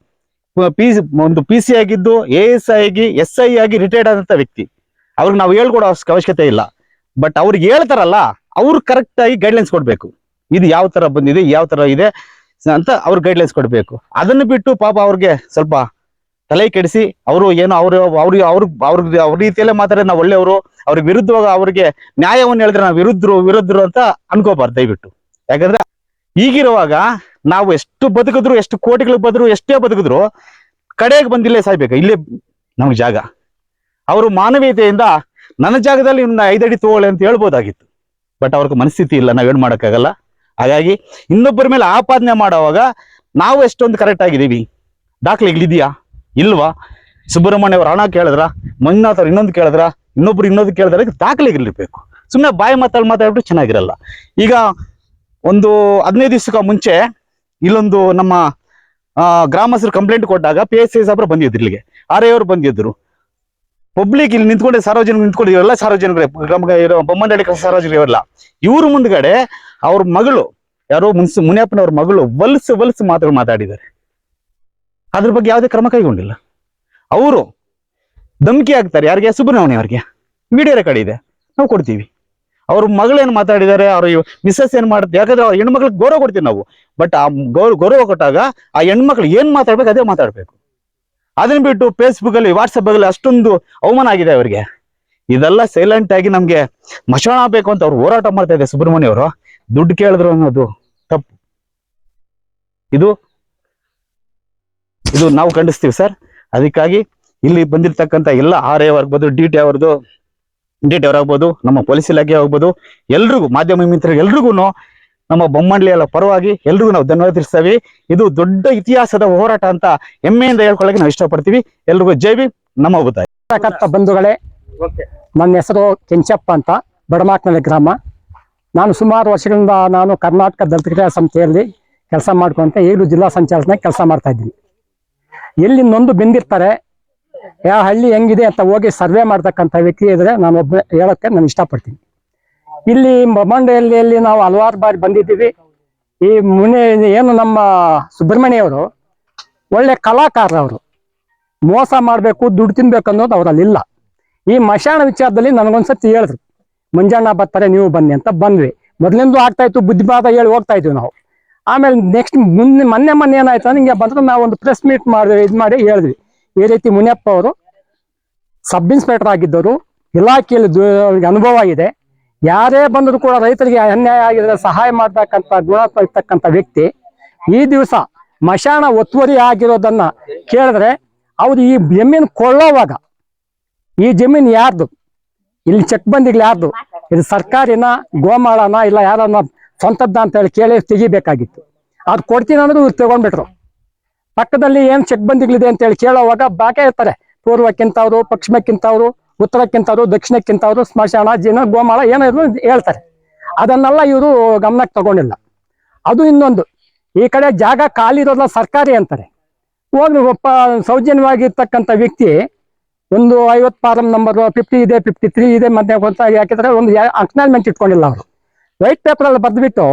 ಪಿ ಒಂದು ಪಿ ಸಿ ಆಗಿದ್ದು ಎ ಎಸ್ ಐ ಆಗಿ ಎಸ್ ಐ ಆಗಿ ರಿಟೈರ್ಡ್ ಆದಂತ ವ್ಯಕ್ತಿ. ಅವ್ರಿಗೆ ನಾವು ಹೇಳ್ಕೊಡೋ ಅವಶ್ಯ- ಅವಶ್ಯಕತೆ ಇಲ್ಲ. ಬಟ್ ಅವ್ರಿಗೆ ಹೇಳ್ತಾರಲ್ಲ, ಅವ್ರು ಕರೆಕ್ಟ್ ಆಗಿ ಗೈಡ್ಲೈನ್ಸ್ ಕೊಡ್ಬೇಕು. ಇದು ಯಾವ ತರ ಬಂದಿದೆ ಯಾವ ತರ ಇದೆ ಅಂತ ಅವ್ರು ಗೈಡ್ಲೈನ್ಸ್ ಕೊಡ್ಬೇಕು. ಅದನ್ನು ಬಿಟ್ಟು ಪಾಪ ಅವ್ರಿಗೆ ಸ್ವಲ್ಪ ತಲೆ ಕೆಡಿಸಿ ಅವರು ಏನು ಅವರು ಅವ್ರಿಗೆ ಅವ್ರ ಅವ್ರಿಗೆ ಅವ್ರ ರೀತಿಯಲ್ಲೇ ಮಾತಾಡಿದ್ರೆ ನಾವು ಒಳ್ಳೆಯವರು, ಅವ್ರಿಗೆ ವಿರುದ್ಧವಾಗ ಅವ್ರಿಗೆ ನ್ಯಾಯವನ್ನು ಹೇಳಿದ್ರೆ ನಾವು ವಿರುದ್ಧರು ವಿರುದ್ಧರು ಅಂತ ಅನ್ಕೋಬಾರ್ದು ದಯವಿಟ್ಟು. ಯಾಕಂದ್ರೆ ಈಗಿರುವಾಗ ನಾವು ಎಷ್ಟು ಬದುಕಿದ್ರು, ಎಷ್ಟು ಕೋಟಿಗಳಿಗೆ ಬದ್ರು ಎಷ್ಟೇ ಬದುಕಿದ್ರು ಕಡೆಗೆ ಬಂದಿಲ್ಲೇ ಸಾಯ್ಬೇಕು. ಇಲ್ಲೇ ನಮ್ಗೆ ಜಾಗ. ಅವರು ಮಾನವೀಯತೆಯಿಂದ ನನ್ನ ಜಾಗದಲ್ಲಿ ಇನ್ನ ಐದಡಿ ತೋಳೆ ಅಂತ ಹೇಳ್ಬೋದಾಗಿತ್ತು. ಬಟ್ ಅವ್ರಿಗೆ ಮನಸ್ಥಿತಿ ಇಲ್ಲ ನಾವೇನು ಮಾಡೋಕ್ಕಾಗಲ್ಲ. ಹಾಗಾಗಿ ಇನ್ನೊಬ್ಬರ ಮೇಲೆ ಆಪಾದನೆ ಮಾಡುವಾಗ ನಾವು ಎಷ್ಟೊಂದು ಕರೆಕ್ಟ್ ಆಗಿದ್ದೀವಿ. ದಾಖಲೆಗಳಿದೆಯಾ? ಇಲ್ವಾ? ಸುಬ್ರಹ್ಮಣ್ಯ ಅವ್ರ ಹಣ ಕೇಳಿದ್ರ? ಮಂಜುನಾಥ್ ಅವ್ರು ಇನ್ನೊಂದು ಕೇಳಿದ್ರ? ಇನ್ನೊಬ್ರು ಇನ್ನೊಂದು ಕೇಳಿದ್ರೆ ದಾಖಲೆಗಳಿರ್ಬೇಕು ಸುಮ್ಮನೆ ಬಾಯಿ ಮಾತಲ್ಲಿ ಮಾತಾಡ್ಬಿಟ್ಟು ಚೆನ್ನಾಗಿರಲ್ಲ. ಈಗ ಒಂದು ಹದಿನೈದು ದಿವಸಕ್ಕೆ ಮುಂಚೆ ಇಲ್ಲೊಂದು ನಮ್ಮ ಗ್ರಾಮಸ್ಥರು ಕಂಪ್ಲೇಂಟ್ ಕೊಟ್ಟಾಗ ಪಿ ಎಸ್ ಐ ಸಾಬ್ರು ಬಂದಿದ್ರು ಇಲ್ಲಿಗೆ. ಆರ್ ಅವರು ಬಂದಿದ್ರು. ಪಬ್ಲಿಕ್ ಇಲ್ಲಿ ನಿಂತ್ಕೊಂಡು ಸಾರ್ವಜನಿಕ ನಿಂತ್ಕೊಂಡು ಎಲ್ಲ ಸಾರ್ವಜನಿಕರೇ. ಬೊಮ್ಮನಹಳ್ಳಿ ಸಾರ್ವಜನಿಕರು ಇವರೆಲ್ಲ ಇವ್ರ ಮುಂದ್ಗಡೆ ಅವ್ರ ಮಗಳು, ಯಾರೋ ಮುನ್ಸ್ ಮುನಿಯಪ್ಪನವ್ರ ಮಗಳು ವಲ್ಸ್ ವಲ್ಸ್ ಮಾತುಗಳು ಮಾತಾಡಿದ್ದಾರೆ. ಅದ್ರ ಬಗ್ಗೆ ಯಾವುದೇ ಕ್ರಮ ಕೈಗೊಂಡಿಲ್ಲ. ಅವರು ಧಮಕಿ ಆಗ್ತಾರೆ ಯಾರಿಗೆ? ಸುಬ್ರಹ್ಮಣ್ಯ ಅವ್ರಿಗೆ. ವಿಡಿಯೋ ರೆಕಾರ್ಡ್ ಇದೆ. ನಾವು ಕೊಡ್ತೀವಿ. ಅವ್ರ ಮಗಳೇನ್ ಮಾತಾಡಿದ್ದಾರೆ? ಅವ್ರ ಮಿಸ್ಸಸ್ ಏನು ಮಾಡುತ್ತೆ ಯಾಕಂದ್ರೆ ಅವ್ರ ಹೆಣ್ಮಕ್ಳಿಗೆ ಗೌರವ ಕೊಡ್ತೀವಿ ನಾವು. ಬಟ್ ಆ ಗೌರವ ಗೌರವ ಕೊಟ್ಟಾಗ ಆ ಹೆಣ್ಮಕ್ಳು ಏನು ಮಾತಾಡ್ಬೇಕು ಅದೇ ಮಾತಾಡಬೇಕು. ಅದನ್ನ ಬಿಟ್ಟು ಫೇಸ್ಬುಕ್ ಅಲ್ಲಿ ವಾಟ್ಸಪ್ ಅಲ್ಲಿ ಅಷ್ಟೊಂದು ಅವಮಾನ ಆಗಿದೆ ಅವರಿಗೆ. ಇದೆಲ್ಲ ಸೈಲೆಂಟ್ ಆಗಿ ನಮ್ಗೆ ಮಶಾಣ ಬೇಕು ಅಂತ ಅವ್ರು ಹೋರಾಟ ಮಾಡ್ತಾ ಇದೆ ಸುಬ್ರಹ್ಮಣ್ಯ ಅವರು. ದುಡ್ಡು ಕೇಳಿದ್ರು ಅನ್ನೋದು ತಪ್ಪು. ಇದು ಇದು ನಾವು ಖಂಡಿಸ್ತೀವಿ ಸರ್. ಅದಕ್ಕಾಗಿ ಇಲ್ಲಿ ಬಂದಿರತಕ್ಕಂಥ ಎಲ್ಲ ಆರ್ ಎ ಆಗ್ಬೋದು, ಡಿ ಟಿ ಅವ್ರದ್ದು, ಡಿ ಟಿ ಅವ್ರಾಗ್ಬೋದು ನಮ್ಮ ಪೊಲೀಸ್ ಇಲಾಖೆ ಆಗ್ಬೋದು, ಎಲ್ರಿಗೂ ಮಾಧ್ಯಮ ಮಿತ್ರ ಎಲ್ರಿಗೂ ನಮ್ಮ ಬೊಮ್ಮಂಡ್ಲಿಯಲ್ಲ ಪರವಾಗಿ ಎಲ್ರಿಗೂ ನಾವು ಧನ್ಯವಾದ ತಿಳಿಸ್ತೀವಿ. ಇದು ದೊಡ್ಡ ಇತಿಹಾಸದ ಹೋರಾಟ ಅಂತ ಹೆಮ್ಮೆಯಿಂದ ಹೇಳ್ಕೊಳ್ಳೋಕೆ ನಾವು ಇಷ್ಟಪಡ್ತೀವಿ. ಎಲ್ರಿಗೂ ಜೈ ಬಿ ನಮ್ಮ ಬುದ್ಧ ಇರ್ತಕ್ಕಂಥ ಬಂಧುಗಳೇ, ನನ್ನ ಹೆಸರು ಕೆಂಚಪ್ಪ ಅಂತ, ಬಡಮಾಕ್ನಳ್ಳಿ ಗ್ರಾಮ. ನಾನು ಸುಮಾರು ವರ್ಷಗಳಿಂದ ನಾನು ಕರ್ನಾಟಕ ದಲಿತ ಕ್ರೀಡಾ ಸಂಸ್ಥೆಯಲ್ಲಿ ಕೆಲಸ ಮಾಡ್ಕೊಂತ ಏಳು ಜಿಲ್ಲಾ ಸಂಚಾಲನೆ ಕೆಲಸ ಮಾಡ್ತಾ ಇದ್ದೀನಿ. ಎಲ್ಲಿ ನೊಂದು ಬೆಂದಿರ್ತಾರೆ ಯಾವ ಹಳ್ಳಿ ಹೆಂಗಿದೆ ಅಂತ ಹೋಗಿ ಸರ್ವೆ ಮಾಡ್ತಕ್ಕಂಥ ವ್ಯಕ್ತಿ ಇದ್ರೆ ನಾನು ಒಬ್ಬ ಹೇಳೋಕ್ಕೆ ನಾನು ಇಷ್ಟಪಡ್ತೀನಿ. ಇಲ್ಲಿ ಬೊಮ್ಮಂಡೆಯಲ್ಲಿ ನಾವು ಹಲವಾರು ಬಾರಿ ಬಂದಿದ್ದೀವಿ. ಈ ಮುನೆ, ಏನು ನಮ್ಮ ಸುಬ್ರಹ್ಮಣ್ಯವರು ಒಳ್ಳೆ ಕಲಾಕಾರ ಅವರು ಮೋಸ ಮಾಡಬೇಕು, ದುಡ್ಡು ತಿನ್ಬೇಕು ಅನ್ನೋದು ಅವರಲ್ಲಿ ಇಲ್ಲ ಈ ಮಶಾಣ ವಿಚಾರದಲ್ಲಿ ನನಗೊಂದ್ಸತಿ ಹೇಳಿದ್ರು ಮಂಜಣ್ಣ ಬರ್ತಾರೆ, ನೀವು ಬನ್ನಿ ಅಂತ ಬಂದ್ವಿ. ಮೊದಲಿಂದ ಆಗ್ತಾ ಇತ್ತು ಬುದ್ಧಿವಾದ ಹೇಳಿ ಹೋಗ್ತಾ ಇದ್ವಿ ನಾವು. ಆಮೇಲೆ ನೆಕ್ಸ್ಟ್ ಮುಂದೆ ಮೊನ್ನೆ ಮೊನ್ನೆ ಏನಾಯ್ತು ಹಿಂಗೆ ಬಂದ್ರೆ ನಾವು ಒಂದು ಪ್ರೆಸ್ ಮೀಟ್ ಮಾಡಿದ್ವಿ ಇದು ಮಾಡಿ ಹೇಳಿದ್ವಿ. ಈ ರೀತಿ ಮುನಿಯಪ್ಪ ಅವರು ಸಬ್ ಇನ್ಸ್ಪೆಕ್ಟರ್ ಆಗಿದ್ದವರು, ಇಲಾಖೆಯಲ್ಲಿ ಅವ್ರಿಗೆ ಅನುಭವ ಇದೆ ಯಾರೇ ಬಂದರೂ ಕೂಡ ರೈತರಿಗೆ ಅನ್ಯಾಯ ಆಗಿದ್ರೆ ಸಹಾಯ ಮಾಡ್ತಕ್ಕಂಥ ಗುಣ ಇರ್ತಕ್ಕಂಥ ವ್ಯಕ್ತಿ. ಈ ದಿವಸ ಮಶಾಣ ಒತ್ತುವರಿ ಆಗಿರೋದನ್ನ ಕೇಳಿದ್ರೆ ಅವ್ರು ಈ ಜಮೀನು ಕೊಳ್ಳೋವಾಗ ಈ ಜಮೀನು ಯಾರ್ದು? ಇಲ್ಲಿ ಚೆಕ್ ಬಂದಿಗ್ಲಿ ಯಾರ್ದು? ಇದು ಸರ್ಕಾರಿನ, ಗೋಮಾಳನ, ಇಲ್ಲ ಯಾರನ್ನ ಸ್ವಂತದ್ದ ಅಂತ ಹೇಳಿ ಕೇಳಿ ತೆಗಿಬೇಕಾಗಿತ್ತು. ಅದು ಕೊಡ್ತೀನಿ ಅನ್ನೋದು ಇವ್ರು ತಗೊಂಡ್ಬಿಟ್ರು. ಪಕ್ಕದಲ್ಲಿ ಏನು ಚೆಕ್ ಬಂದಿಗಳಿದೆ ಅಂತ ಹೇಳಿ ಕೇಳೋವಾಗ ಬಾಕೆ ಇರ್ತಾರೆ. ಪೂರ್ವಕ್ಕಿಂತವ್ರು, ಪಶ್ಚಿಮಕ್ಕಿಂತವ್ರು, ಉತ್ತರಕ್ಕಿಂತವ್ರು, ದಕ್ಷಿಣಕ್ಕಿಂತವ್ರು, ಸ್ಮಶಾನ ಜಿನ ಗೋಮಾಳ ಏನಾದ್ರು ಹೇಳ್ತಾರೆ. ಅದನ್ನೆಲ್ಲ ಇವರು ಗಮನಕ್ಕೆ ತಗೊಂಡಿಲ್ಲ. ಅದು ಇನ್ನೊಂದು. ಈ ಕಡೆ ಜಾಗ ಖಾಲಿ ಇರೋಲ್ಲ ಸರ್ಕಾರಿ ಅಂತಾರೆ. ಹೋಗಿ ಒಬ್ಬ ಸೌಜನ್ಯವಾಗಿರ್ತಕ್ಕಂಥ ವ್ಯಕ್ತಿ ಒಂದು ಐವತ್ತು ಫಾರಂ ನಂಬರ್ ಫಿಫ್ಟಿ ಇದೆ ಫಿಫ್ಟಿ ತ್ರೀ ಇದೆ ಮತ್ತೆ ಯಾಕಿದ್ರೆ ಒಂದು ಅಕ್ನಾಲ್ಮೆಂಟ್ ಇಟ್ಕೊಂಡಿಲ್ಲ ಅವರು. ವೈಟ್ ಪೇಪರ್ ಅಲ್ಲಿ ಬರೆದ್ಬಿಟ್ಟು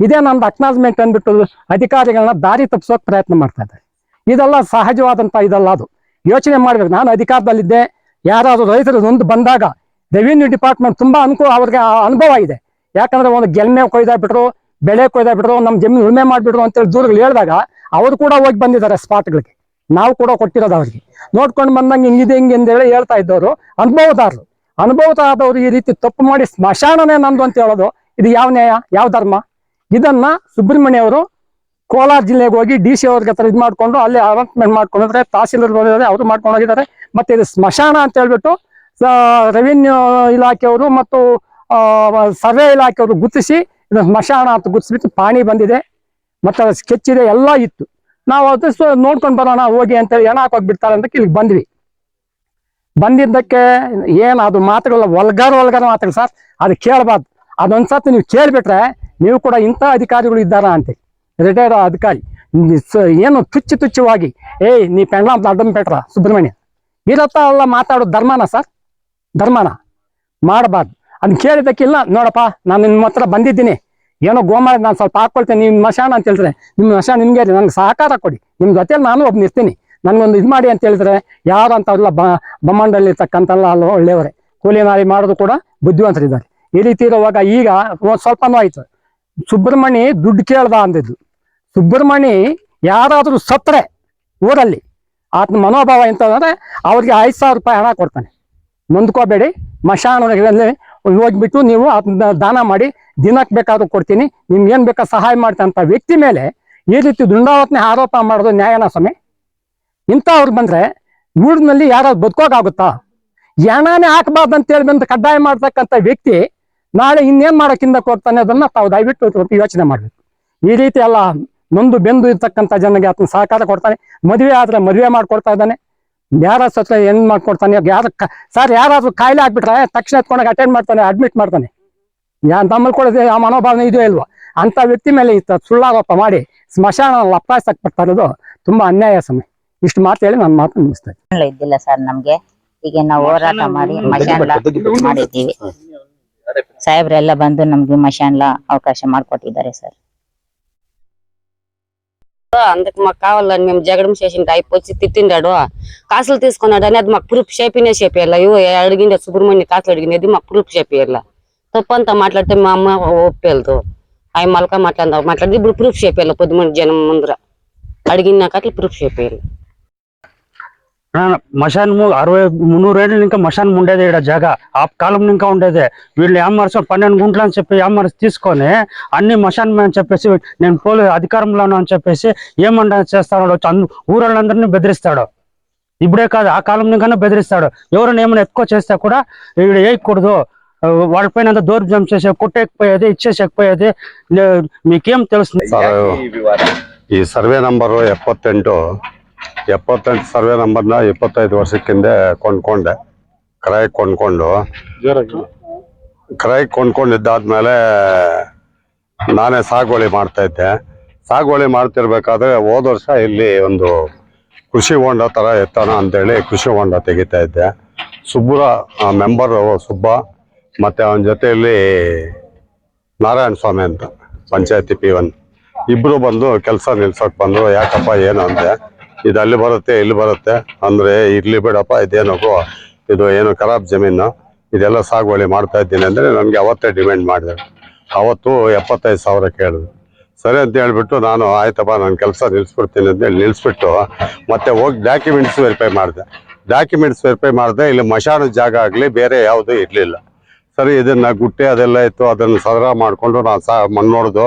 ಇದೇ ನಂದು ಅಕ್ನಾಲ್ಮೆಂಟ್ ಅಂದ್ಬಿಟ್ಟು ಅಧಿಕಾರಿಗಳನ್ನ ದಾರಿ ತಪ್ಪಿಸೋಕೆ ಪ್ರಯತ್ನ ಮಾಡ್ತಾ ಇದ್ದಾರೆ. ಇದೆಲ್ಲ ಸಹಜವಾದಂತ ಇದಲ್ಲ ಅದು. ಯೋಚನೆ ಮಾಡ್ಬೇಕು. ನಾನು ಅಧಿಕಾರದಲ್ಲಿದ್ದೆ. ಯಾರಾದರೂ ರೈತರು ಒಂದು ಬಂದಾಗ ರೆವಿನ್ಯೂ ಡಿಪಾರ್ಟ್ಮೆಂಟ್ ತುಂಬಾ ಅನುಕೂಲ ಅವ್ರಿಗೆ ಅನುಭವ ಇದೆ. ಯಾಕಂದ್ರೆ ಒಂದು ಗೆಲ್ಮೆ ಕೊಯ್ದಾಕ್ಬಿಟ್ರು ಬೆಳೆ ಕೊಯ್ದಾಕ್ಬಿಟ್ರು ನಮ್ಮ ಜಮೀನು ಉಳುಮೆ ಮಾಡ್ಬಿಟ್ರು ಅಂತೇಳಿ ದೂರಗಳು ಹೇಳಿದಾಗ ಅವರು ಕೂಡ ಹೋಗಿ ಬಂದಿದ್ದಾರೆ ಸ್ಪಾಟ್ಗಳಿಗೆ ನಾವು ಕೂಡ ಕೊಟ್ಟಿರೋದು ಅವ್ರಿಗೆ. ನೋಡ್ಕೊಂಡು ಬಂದಂಗೆ ಹಿಂಗಿದೆ ಹಿಂಗೆ ಅಂತೇಳಿ ಹೇಳ್ತಾ ಇದ್ದವರು ಅನುಭವದಾರರು. ಅನುಭವದಾದವರು ಈ ರೀತಿ ತಪ್ಪು ಮಾಡಿ ಸ್ಮಶಾನನೇ ನಂದು ಅಂತ ಹೇಳೋದು ಇದು ಯಾವ ನ್ಯಾಯ, ಯಾವ ಧರ್ಮ? ಇದನ್ನ ಸುಬ್ರಹ್ಮಣ್ಯ ಅವರು ಕೋಲಾರ ಜಿಲ್ಲೆಗೆ ಹೋಗಿ ಡಿ ಸಿ ಅವ್ರಿಗೆ ಹತ್ರ ಇದು ಮಾಡ್ಕೊಂಡು ಅಲ್ಲಿ ಅರೇಂಜ್ಮೆಂಟ್ ಮಾಡ್ಕೊಂಡಿದ್ರೆ ತಹಸೀಲ್ದಾರ್ ಬಂದಿದ್ದಾರೆ, ಅವರು ಮಾಡ್ಕೊಂಡು ಹೋಗಿದ್ದಾರೆ. ಮತ್ತೆ ಇದು ಸ್ಮಶಾನ ಅಂತ ಹೇಳ್ಬಿಟ್ಟು ರೆವಿನ್ಯೂ ಇಲಾಖೆಯವರು ಮತ್ತು ಸರ್ವೆ ಇಲಾಖೆಯವರು ಗುರುತಿಸಿ ಇದು ಸ್ಮಶಾನ ಅಂತ ಗುರುತಿಸ್ಬಿಟ್ಟು ಪಾಣಿ ಬಂದಿದೆ. ಮತ್ತೆ ಸ್ಕೆಚ್ ಇದೆ ಎಲ್ಲ ಇತ್ತು. ನಾವು ಅದು ನೋಡ್ಕೊಂಡು ಬರೋಣ, ಹೋಗಿ ಅಂತೇಳಿ ಹೆಣ ಹಾಕೋಗಿ ಬಿಡ್ತಾರೆ ಅಂತ ಇಲ್ಲಿಗೆ ಬಂದ್ವಿ. ಬಂದಿದ್ದಕ್ಕೆ ಏನು, ಅದು ಮಾತುಗಳ ಒಲ್ಗಾರ ಒಲ್ಗಾರ ಮಾತುಗಳು ಸರ್, ಅದು ಕೇಳಬಾರ್ದು. ಅದೊಂದ್ಸತಿ ನೀವು ಕೇಳಿಬಿಟ್ರೆ ನೀವು ಕೂಡ ಇಂಥ ಅಧಿಕಾರಿಗಳು ಇದ್ದಾರಾ ಅಂತ. ರಿಟೈರ್ ಅಧಿಕಾರಿ. ಏನು ತುಚ್ಚು ತುಚ್ಚವಾಗಿ, ಏಯ್, ನೀ ಪೆಂಡ್ಲ ಅಂತ ಅಡ್ಡಂ ಪೆಟ್ರ, ಸುಬ್ರಹ್ಮಣ್ಯ. ಇರತ್ತ ಅಲ್ಲ ಮಾತಾಡೋ ಧರ್ಮನ ಸರ್? ಧರ್ಮನ? ಮಾಡಬಾರ್ದು. ಅದನ್ನ ಕೇಳಿದ್ದಕ್ಕಿಲ್ಲ, ನೋಡಪ್ಪ, ನಾನು ನಿಮ್ಮ ಹತ್ರ ಬಂದಿದ್ದೀನಿ. ಏನೋ ಗೋಮಾಳ, ನಾನು ಸ್ವಲ್ಪ ಹಾಕೊಳ್ತೇನೆ ನಿಮ್ಮ ಮಶಾಣ ಅಂತ ಹೇಳಿದ್ರೆ, ನಿಮ್ಮ ಮಶಾಣ ನಿಮ್ಗೆ ನನಗೆ ಸಹಕಾರ ಕೊಡಿ. ನಿಮ್ಮ ಜೊತೆಲಿ ನಾನು ಒಬ್ಬ ಇರ್ತೀನಿ. ನನಗೊಂದು ಇದು ಮಾಡಿ ಅಂತ ಹೇಳಿದ್ರೆ, ಯಾರು ಅಂತವ್ರಲ್ಲ ಬ ಬಮ್ಮಂಡಲ್ಲಿ ಅಲ್ಲ ಒಳ್ಳೆಯವರೇ. ಕೂಲಿ ನಾಲಿ ಮಾಡೋದು ಕೂಡ ಬುದ್ಧಿವಂತರಿದ್ದಾರೆ. ಈ ರೀತಿ ಇರುವಾಗ ಈಗ ಒಂದ್ ಸ್ವಲ್ಪನೂ ಆಯ್ತು. ಸುಬ್ರಹ್ಮಣಿ ದುಡ್ಡು ಕೇಳ್ದ ಅಂದಿದ್ದು ಸುಬ್ರಹ್ಮಣಿ ಯಾರಾದ್ರೂ ಸತ್ರೆ ಊರಲ್ಲಿ ಆತನ ಮನೋಭಾವ ಎಂತಂದ್ರೆ ಅವ್ರಿಗೆ ಐದು ಸಾವಿರ ರೂಪಾಯಿ ಹಣ ಕೊಡ್ತಾನೆ. ನೊಂದ್ಕೋಬೇಡಿ ಮಶಾನದಲ್ಲಿ ಹೋಗ್ಬಿಟ್ಟು ನೀವು ಅದನ್ನ ದಾನ ಮಾಡಿ ದಿನಕ್ಕೆ ಬೇಕಾದ್ರೂ ಕೊಡ್ತೀನಿ, ನಿಮ್ಗೆ ಏನ್ ಬೇಕಾ ಸಹಾಯ ಮಾಡ್ತಂತ ವ್ಯಕ್ತಿ ಮೇಲೆ ಈ ರೀತಿ ದುಂಡಾವತ್ನೇ ಆರೋಪ ಮಾಡೋದು ನ್ಯಾಯನ ಸ್ವಾಮಿ. ಇಂಥವ್ರು ಬಂದ್ರೆ ಊರಿನಲ್ಲಿ ಯಾರಾದ್ರು ಬದುಕೋಕಾಗುತ್ತಾ ಯಾಣಾನೇ ಹಾಕಬಾರ್ದು ಅಂತ ಹೇಳಿ ಬಂದು ಕಡ್ಡಾಯ ಮಾಡ್ತಕ್ಕಂಥ ವ್ಯಕ್ತಿ ನಾಳೆ ಇನ್ನೇನ್ ಮಾಡಕ್ ಹಿಂದಕ್ಕೆ ಹೋಗ್ತಾನೆ ಅದನ್ನ ತಾವು ದಯವಿಟ್ಟು ಸ್ವಲ್ಪ ಯೋಚನೆ ಮಾಡ್ಬೇಕು. ಈ ರೀತಿ ಎಲ್ಲ ನೊಂದು ಬೆಂದು ಇರ್ತಕ್ಕಂಥ ಜನಗೆ ಆತನ ಸಹಕಾರ ಕೊಡ್ತಾನೆ. ಮದುವೆ ಆದ್ರೆ ಮದುವೆ ಮಾಡ್ಕೊಡ್ತಾ ಇದ್ದಾನೆ. ಯಾರ ಸತ್ರ ಏನ್ ಮಾಡ್ಕೊಡ್ತಾನೆ ಯಾರ ಸರ್ ಯಾರಾದ್ರೂ ಕಾಯಿಲೆ ಆಗ್ಬಿಟ್ರೆ ತಕ್ಷಣ ಎತ್ಕೊಂಡಾಗ ಅಟೆಂಡ್ ಮಾಡ್ತಾನೆ ಅಡ್ಮಿಟ್ ಮಾಡ್ತಾನೆ. ಯಾ ನಮ್ಮಲ್ಲಿ ಕೂಡ ಆ ಮನೋಭಾವನೆ ಇದೆಯೋ ಇಲ್ವೋ? ಅಂತ ವ್ಯಕ್ತಿ ಮೇಲೆ ಈ ಸುಳ್ಳಾರೋಪ ಮಾಡಿ ಸ್ಮಶಾನ ಅಪ್ಪಾಯಿಸಕ್ ಬರ್ತಾ ಇರೋದು ತುಂಬಾ ಅನ್ಯಾಯ ಸಮಯ. ಇಷ್ಟು ಮಾತು ಹೇಳಿ ನನ್ನ ಮಾತು ಮುಗಿಸ್ತಾ ಇದ್ದಿಲ್ಲ ಸರ್ ನಮ್ಗೆ. ಈಗ ನಾವು ಹೋರಾಟ ಮಾಡಿ ಮಾಡಿದ್ದೀವಿ. ಸಾಹೇಬ್ರೆಲ್ಲ ಬಂದು నమ్కి మషాన్ల అవకాశం ಮಾಡಿಕೊಟ್ಟಿದ್ದಾರೆ సర్ అందుకు మాకు కావాలని మేము జగడం చేసిండు అయిపోయి తిట్టిండాడు కాసులు తీసుకున్నాడు అని అది మాకు ప్రూఫ్ చేపినే చెప్పేయాల ఇవ్వ అడిగిండే సుబ్రహ్మణ్య కాసులు అడిగినది మాకు ప్రూఫ్ చెప్పేయాల తప్పంతా మాట్లాడితే మా అమ్మ ఒప్పేలదు అవి మలక మాట్లాడదా మాట్లాడి ఇప్పుడు ప్రూఫ్ చెప్పేయాలి పొద్దుమంది జనం ముందర అడిగినాక అట్లా ప్రూఫ్ చెప్పేయాలి మశాన్ అరవై మున్నూరేళ్ళు ఇంకా మశాన్ ఉండేది ఇక్కడ జగ. ఆ కాలం ఇంకా ఉండేది. వీళ్ళు ఏమర్సం పన్నెండు గుంట్లు అని చెప్పి ఏమర్స్ తీసుకొని అన్ని మశాన్ అని చెప్పేసి నేను పోలి అధికారంలోను అని చెప్పేసి ఏమన్నా చేస్తాడు ఊరోళ్ళందరినీ బెదిరిస్తాడు. ఇప్పుడే కాదు ఆ కాలం నికన్నా బెదిరిస్తాడు. ఎవరైనా ఏమైనా ఎక్కువ చేస్తే కూడా వీడు వేయకూడదు వాళ్ళ పైన దౌర్జం చేసే కొట్టేకపోయేది ఇచ్చేసేకపోయేది. మీకేం తెలుస్తుంది? ఈ సర్వే నంబర్ ఎప్పత్ತೆంటో ಎಪ್ಪತ್ತೆಂಟು ಸರ್ವೆ ನಂಬರ್ನ ಇಪ್ಪತ್ತೈದು ವರ್ಷಕ್ಕಿಂದೆ ಕೊಂಡ್ಕೊಂಡೆ. ಕ್ರಾಯ್ ಕೊಂಡ್ಕೊಂಡು. ಕ್ರಾಯ್ ಕೊಂಡ್ಕೊಂಡಿದ್ದಾದ್ಮೇಲೆ ನಾನೇ ಸಾಗುವಳಿ ಮಾಡ್ತಾ ಇದ್ದೆ. ಸಾಗುವಳಿ ಮಾಡ್ತಿರ್ಬೇಕಾದ್ರೆ ಹೋದ ವರ್ಷ ಇಲ್ಲಿ ಒಂದು ಕೃಷಿ ಹೊಂಡ ಥರ ಎತ್ತಣ ಅಂತೇಳಿ ಕೃಷಿ ಹೊಂಡ ತೆಗಿತಾ ಇದ್ದೆ. ಸುಬ್ಬರ ಮೆಂಬರು ಸುಬ್ಬ ಮತ್ತು ಅವನ ಜೊತೆಯಲ್ಲಿ ನಾರಾಯಣ ಸ್ವಾಮಿ ಅಂತ ಪಂಚಾಯತಿ ಪಿ ಒನ್ ಇಬ್ರು ಬಂದು ಕೆಲಸ ನಿಲ್ಸೋಕೆ ಬಂದ್ರು ಯಾಕಪ್ಪ ಏನು ಅಂದೆ. ಇದು ಅಲ್ಲಿ ಬರುತ್ತೆ, ಇಲ್ಲಿ ಬರುತ್ತೆ. ಅಂದ್ರೆ ಇರ್ಲಿ ಬಿಡಪ್ಪ ಇದೇನೋ ಇದು ಏನು ಖರಾಬ್ ಜಮೀನು. ಇದೆಲ್ಲ ಸಾಗುವಳಿ ಮಾಡ್ತಾ ಇದ್ದೀನಿ ಅಂದ್ರೆ ನನಗೆ ಅವತ್ತೇ ಡಿಮ್ಯಾಂಡ್ ಮಾಡಿದೆ ಅವತ್ತು ಎಪ್ಪತ್ತೈದು ಸಾವಿರ ಕೇಳಿದ್ರು ಸರಿ ಅಂತ ಹೇಳ್ಬಿಟ್ಟು ನಾನು, ಆಯ್ತಪ್ಪ, ನಾನು ಕೆಲಸ ನಿಲ್ಲಿಸ್ಬಿಡ್ತೀನಿ ಅಂತ ಹೇಳಿ ನಿಲ್ಸ್ಬಿಟ್ಟು ಮತ್ತೆ ಹೋಗಿ ಡಾಕ್ಯುಮೆಂಟ್ಸ್ ವೆರಿಫೈ ಮಾಡಿದೆ. ಡಾಕ್ಯುಮೆಂಟ್ಸ್ ವೆರಿಫೈ ಮಾಡಿದೆ, ಇಲ್ಲಿ ಮಶಾನ ಜಾಗ ಆಗಲಿ, ಬೇರೆ ಯಾವುದೂ ಇರಲಿಲ್ಲ. ಸರಿ, ಇದನ್ನ ಗುಟ್ಟೆ ಅದೆಲ್ಲ ಇತ್ತು, ಅದನ್ನು ಸದರ ಮಾಡಿಕೊಂಡು ನಾನು ಸಾ, ಮಣ್ಣು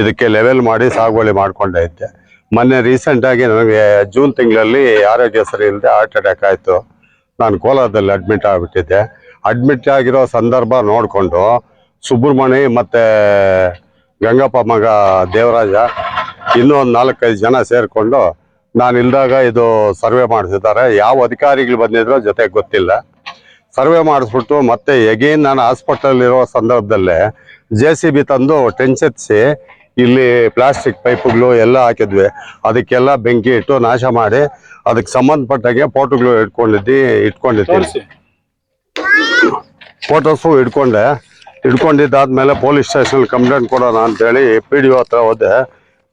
ಇದಕ್ಕೆ ಲೆವೆಲ್ ಮಾಡಿ ಸಾಗುವಳಿ ಮಾಡ್ಕೊಂಡೆ ಇದ್ದೆ. ಮೊನ್ನೆ ರೀಸೆಂಟ್ ಆಗಿ ನನಗೆ ಜೂನ್ ತಿಂಗಳಲ್ಲಿ ಆರೋಗ್ಯ ಸರಿ ಇಲ್ಲದೆ ಹಾರ್ಟ್ ಅಟ್ಯಾಕ್ ಆಯಿತು. ನಾನು ಕೋಲಾರದಲ್ಲಿ ಅಡ್ಮಿಟ್ ಆಗಿಬಿಟ್ಟಿದ್ದೆ. ಅಡ್ಮಿಟ್ ಆಗಿರೋ ಸಂದರ್ಭ ನೋಡಿಕೊಂಡು ಸುಬ್ರಹ್ಮಣಿ ಮತ್ತು ಗಂಗಪ್ಪ ಮಗ ದೇವರಾಜ ಇನ್ನೂ ಒಂದು ನಾಲ್ಕೈದು ಜನ ಸೇರಿಕೊಂಡು ನಾನು ಇಲ್ದಾಗ ಇದು ಸರ್ವೆ ಮಾಡಿಸಿದ್ದಾರೆ ಯಾವ ಅಧಿಕಾರಿಗಳು ಬಂದಿದ್ರೋ ಜೊತೆಗೆ ಗೊತ್ತಿಲ್ಲ. ಸರ್ವೆ ಮಾಡಿಸ್ಬಿಟ್ಟು ಮತ್ತೆ ಎಗೇನ್ ನಾನು ಹಾಸ್ಪಿಟಲ್ ಇರೋ ಸಂದರ್ಭದಲ್ಲೇ ಜೆ ಸಿ ಬಿ ತಂದು ಟೆಂಚೆತ್ಸಿ ಇಲ್ಲಿ ಪ್ಲಾಸ್ಟಿಕ್ ಪೈಪ್ಗಳು ಎಲ್ಲ ಹಾಕಿದ್ವಿ. ಅದಕ್ಕೆಲ್ಲ ಬೆಂಕಿ ಇಟ್ಟು ನಾಶ ಮಾಡಿ ಅದಕ್ಕೆ ಸಂಬಂಧಪಟ್ಟಾಗೆ ಫೋಟೋಗಳು ಇಟ್ಕೊಂಡಿದ್ದಿ ಇಟ್ಕೊಂಡಿದ್ದೀನಿ. ಫೋಟೋಸು ಇಟ್ಕೊಂಡೆ. ಇಟ್ಕೊಂಡಿದ್ದಾದ್ಮೇಲೆ ಪೊಲೀಸ್ ಸ್ಟೇಷನ್ ಕಂಪ್ಲೇಂಟ್ ಕೊಡೋಣ ಅಂತೇಳಿ ಪಿ ಡಿ ಒ ಹತ್ರ ಹೋದೆ.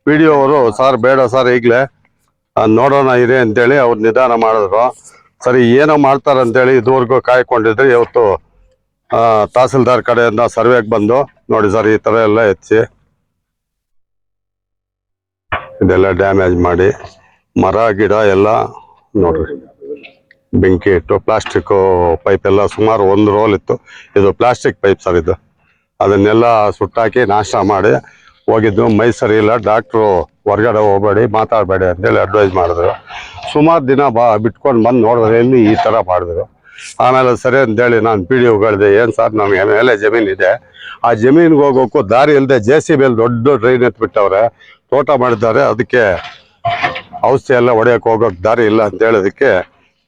ಪಿ ಡಿ ಅವರು ಸರ್ ಬೇಡ ಸರ್ ಈಗಲೇ ನೋಡೋಣ ಇದೆ ಅಂತೇಳಿ ಅವ್ರು ನಿಧಾನ ಮಾಡಿದ್ರು. ಸರಿ ಏನೋ ಮಾಡ್ತಾರೆ ಅಂತೇಳಿ ಇದುವರೆಗೂ ಕಾಯ್ಕೊಂಡಿದ್ರೆ. ಇವತ್ತು ತಹಸೀಲ್ದಾರ್ ಕಡೆಯಿಂದ ಸರ್ವೆಗೆ ಬಂದು ನೋಡಿ ಸರ್ ಈ ಥರ ಎಲ್ಲ ಎತ್ತಿ ಇದೆಲ್ಲ ಡ್ಯಾಮೇಜ್ ಮಾಡಿ ಮರ, ಗಿಡ ಎಲ್ಲ ನೋಡ್ರಿ. ಬೆಂಕಿ ಇಟ್ಟು ಪ್ಲಾಸ್ಟಿಕ್ ಪೈಪ್ ಎಲ್ಲ ಸುಮಾರು ಒಂದು ರೋಲ್ ಇತ್ತು. ಇದು ಪ್ಲಾಸ್ಟಿಕ್ ಪೈಪ್ ಸರ್ ಇದು. ಅದನ್ನೆಲ್ಲ ಸುಟ್ಟಾಕಿ ನಾಶ ಮಾಡಿ ಹೋಗಿದ್ದು. ಮೈ ಇಲ್ಲ ಡಾಕ್ಟ್ರು ಹೊರಗಡೆ ಹೋಗಬೇಡಿ, ಮಾತಾಡಬೇಡಿ ಅಂತೇಳಿ ಅಡ್ವೈಸ್ ಮಾಡಿದ್ರು. ಸುಮಾರು ದಿನ ಬಾ, ಬಿಟ್ಕೊಂಡು ಬಂದು ನೋಡಿದ್ರೆ ಇಲ್ಲಿ ಈ ಥರ ಮಾಡಿದ್ರು. ಆಮೇಲೆ ಸರಿ ಅಂತೇಳಿ ನಾನು ಪಿ ಡಿ ಒಗಳಿದೆ ಏನು ಸರ್ ನಮಗೆ ಮೇಲೆ ಜಮೀನಿದೆ ಆ ಜಮೀನಿಗೆ ಹೋಗೋಕ್ಕೂ ದಾರಿ ಇಲ್ಲದೆ ಜೆ ಸಿ ಬಿಯಲ್ಲಿ ದೊಡ್ಡ ಟ್ರೈನ್ ಎತ್ಬಿಟ್ಟವ್ರೆ. ತೋಟ ಮಾಡಿದ್ದಾರೆ. ಅದಕ್ಕೆ ಔಷಧಿ ಎಲ್ಲ ಹೊಡೆಯಕ್ಕೆ ಹೋಗೋಕೆ ದಾರಿ ಇಲ್ಲ ಅಂತ ಹೇಳೋದಕ್ಕೆ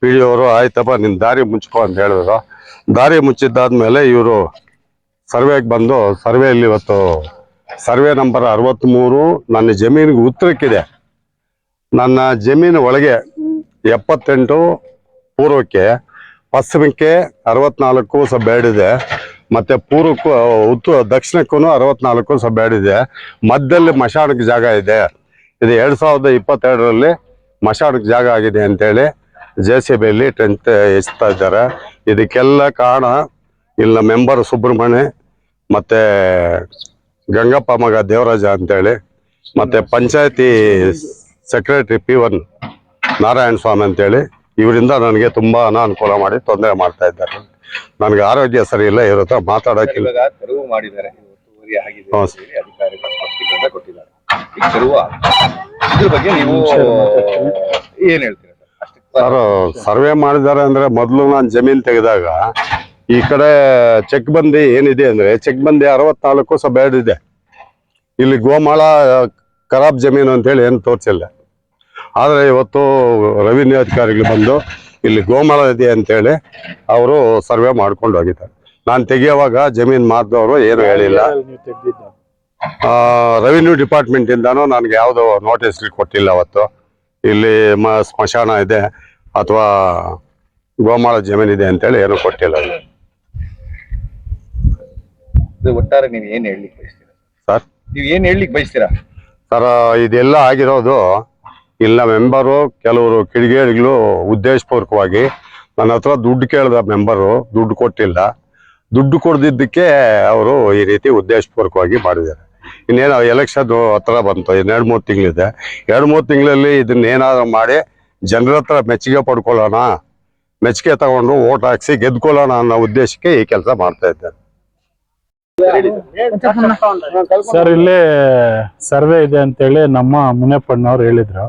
ಪಿ ಡಿ ಅವರು ಆಯ್ತಪ್ಪ ನಿನ್ನ ದಾರಿ ಮುಚ್ಕೊ ಅಂತ ಹೇಳಿದ್ರು. ದಾರಿ ಮುಚ್ಚಿದ್ದಾದ್ಮೇಲೆ ಇವರು ಸರ್ವೆಗೆ ಬಂದು ಸರ್ವೆಯಲ್ಲಿ ಇವತ್ತು ಸರ್ವೆ ನಂಬರ್ ಅರವತ್ತ್ಮೂರು ನನ್ನ ಜಮೀನಿಗೆ ಉತ್ತರಕ್ಕಿದೆ. ನನ್ನ ಜಮೀನು ಒಳಗೆ ಎಪ್ಪತ್ತೆಂಟು ಪೂರ್ವಕ್ಕೆ, ಪಶ್ಚಿಮಕ್ಕೆ ಅರವತ್ನಾಲ್ಕು ಸಬ್ಬ್ಯಾಡಿದೆ ಮತ್ತೆ ಪೂರ್ವಕ್ಕೂ, ಉತ್ತರ ದಕ್ಷಿಣಕ್ಕೂ ಅರವತ್ನಾಲ್ಕು ಬೇಡಿದೆ ಮಧ್ಯದಲ್ಲಿ ಮಶಾಣಕ್ಕೆ ಜಾಗ ಇದೆ. ಇದು ಎರಡು ಸಾವಿರದ ಇಪ್ಪತ್ತೆರಡರಲ್ಲಿ ಮಶಾಣಕ್ಕೆ ಜಾಗ ಆಗಿದೆ ಅಂತೇಳಿ ಜೆ ಸಿ ಬಿಯಲ್ಲಿ ಟೆಂತ್ ಹೆಚ್ಚುತ್ತಾ ಇದ್ದಾರೆ. ಇದಕ್ಕೆಲ್ಲ ಕಾರಣ ಇಲ್ಲ ಮೆಂಬರ್ ಸುಬ್ರಹ್ಮಣ್ಯ ಮತ್ತು ಗಂಗಪ್ಪ ಮಗ ದೇವರಾಜ ಅಂತೇಳಿ ಮತ್ತು ಪಂಚಾಯತಿ secretary P one Narayana Swamy ಅಂತೇಳಿ. ಇವರಿಂದ ನನಗೆ ತುಂಬ ಅನಾನುಕೂಲ ಮಾಡಿ ತೊಂದರೆ ಮಾಡ್ತಾ ಇದ್ದಾರೆ. ನನಗೆ ಆರೋಗ್ಯ ಸರಿ ಇಲ್ಲ ಮಾತಾಡೋಕ್ಕಿಲ್ಲ ಇವಾಗ ತೆರವು ಮಾಡಿದ್ದಾರೆ. ಇದು ಒತ್ತುವರಿ ಆಗಿದೆ ಹಾ, ಅಂತ ಹೇಳಿ ಅಧಿಕಾರಿಗಳು ಸ್ಪಷ್ಟೀಕರಣ ಕೊಟ್ಟಿದ್ದಾರೆ. ಈಗ ತೆರವು ಆಗಿದೆ. ಇದ್ರ ಬಗ್ಗೆ ನೀವು ಏನ್ ಹೇಳ್ತೀರಾ ಸರ್? ಅಷ್ಟಕ್ಕೆ ಸರ್ವೆ ಮಾಡಿದ್ದಾರೆ ಅಂದ್ರೆ ಮೊದಲು ನಾನು ಜಮೀನ್ ತೆಗೆದಾಗ ಈ ಕಡೆ ಚೆಕ್ ಬಂದಿ ಏನಿದೆ ಅಂದ್ರೆ ಚೆಕ್ ಬಂದಿ ಅರವತ್ನಾಲ್ಕು ಸಬ್ ಇದೆ. ಇಲ್ಲಿ ಗೋಮಾಳ ಖರಾಬ್ ಜಮೀನು ಅಂತೇಳಿ ಏನು ತೋರಿಸಿಲ್ಲ. ಆದರೆ ಇವತ್ತು ರೆವಿನ್ಯೂ ಅಧಿಕಾರಿಗಳು ಬಂದು ಇಲ್ಲಿ ಗೋಮಾಳ ಇದೆ ಅಂತೇಳಿ ಅವರು ಸರ್ವೆ ಮಾಡ್ಕೊಂಡು ಹೋಗಿದ್ದಾರೆ. ನಾನು ತೆಗಿಯೋವಾಗ ಜಮೀನ್ ಮಾರ್ದವರು ಏನು ಹೇಳಿಲ್ಲ. ರೆವಿನ್ಯೂ ಡಿಪಾರ್ಟ್ಮೆಂಟಿಂದನೂ ನನಗೆ ಯಾವುದೋ ನೋಟಿಸ್ ಕೊಟ್ಟಿಲ್ಲ ಅವತ್ತು. ಇಲ್ಲಿ ಮ ಸ್ಮಶಾನ ಇದೆ ಅಥವಾ ಗೋಮಾಳ ಜಮೀನ್ ಇದೆ ಅಂತೇಳಿ ಏನು ಕೊಟ್ಟಿಲ್ಲ. ಒಟ್ಟಾರೆ ನೀವು ಏನು ಹೇಳಲಿಕ್ಕೆ ಬಯಸ್ತೀರಾ? ಸರ್? ನೀವು ಏನು ಹೇಳಲಿಕ್ಕೆ ಬಯಸ್ತೀರಾ? ಸರ್ ಇದೆಲ್ಲ ಆಗಿರೋದು ಇಲ್ಲ ಮೆಂಬರು ಕೆಲವರು ಕಿಡಿಗೇಡಿಗಳು ಉದ್ದೇಶಪೂರ್ವಕವಾಗಿ ನನ್ನ ಹತ್ರ ದುಡ್ಡು ಕೇಳಿದ ಮೆಂಬರು ದುಡ್ಡು ಕೊಟ್ಟಿಲ್ಲ. ದುಡ್ಡು ಕೊಡದಿದ್ದಕ್ಕೆ ಅವರು ಈ ರೀತಿ ಉದ್ದೇಶಪೂರ್ವಕವಾಗಿ ಮಾಡಿದ್ದಾರೆ. ಇನ್ನೇನು ಎಲೆಕ್ಷನ್ ಹತ್ರ ಬಂತು ಇನ್ನೆರಡು ಮೂರು ತಿಂಗಳಿದೆ. ಎರಡು ಮೂರು ತಿಂಗಳಲ್ಲಿ ಇದನ್ನ ಏನಾದ್ರು ಮಾಡಿ ಜನರ ಹತ್ರ ಮೆಚ್ಚುಗೆ ಪಡ್ಕೊಳ್ಳೋಣ, ಮೆಚ್ಚುಗೆ ತಗೊಂಡು ಓಟ್ ಹಾಕ್ಸಿ ಗೆದ್ಕೊಳ್ಳೋಣ ಅನ್ನೋ ಉದ್ದೇಶಕ್ಕೆ ಈ ಕೆಲಸ ಮಾಡ್ತಾ ಇದ್ದಾರೆ ಸರ್, ಇಲ್ಲಿ ಸರ್ವೆ ಇದೆ ಅಂತೇಳಿ ನಮ್ಮ ಮುನಿಯಪ್ಪಣ್ಣವ್ರು ಹೇಳಿದ್ರು.